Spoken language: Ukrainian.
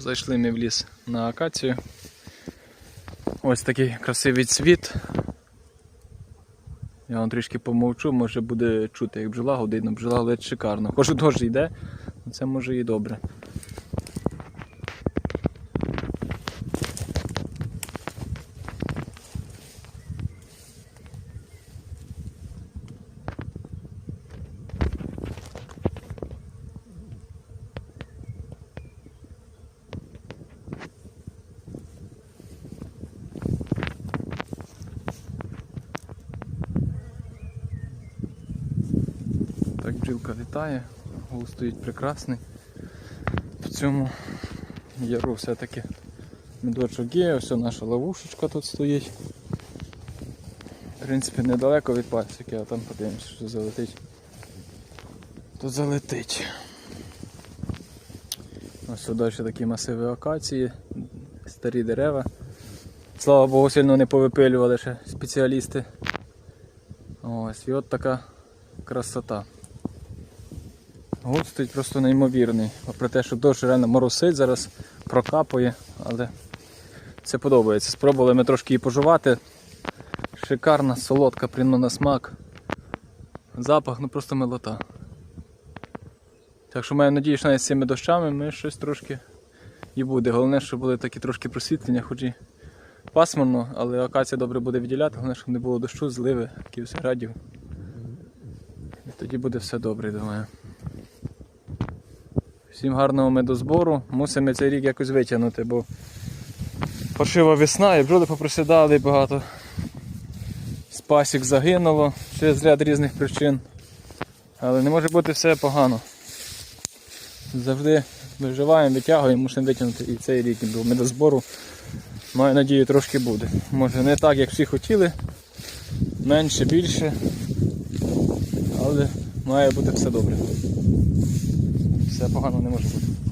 Зайшли ми в ліс на акацію. Ось такий красивий цвіт. Я вам трішки помовчу, може буде чути, як бджола година, бджола ледь шикарно. Хоч дощ йде, але це може і добре. Так бджілка літає, гул стоїть прекрасний. В цьому яру все-таки медочок є, ось наша ловушечка тут стоїть. В принципі, недалеко від пасіки, а там подивимося, що залетить. Тут залетить. Ось далі такі масиви акації, старі дерева. Слава Богу, сильно не повипилювали ще спеціалісти. Ось, і от така красота. Гуд стоїть просто неймовірний. Попри те, що дощ реально моросить, зараз прокапує, але це подобається. Спробували ми трошки її пожувати. Шикарна, солодка, приємна на смак. Запах, ну просто милота. Так що маю надію, що навіть з цими дощами ми щось трошки і буде. Головне, щоб були такі трошки просвітлення, хоч і пасмурно, але акація добре буде відділяти, головне, щоб не було дощу, зливи, якихось градів. І тоді буде все добре, думаю. Всім гарного медозбору. Мусимо цей рік якось витягнути, бо паршива весна і бджоли попросідали багато. З пасік загинуло через ряд різних причин. Але не може бути все погано. Завжди виживаємо, витягуємо, мусимо витягнути і цей рік, бо медозбору, маю надію, трошки буде. Може не так, як всі хотіли, менше, більше, але має бути все добре. Все погано не може бути.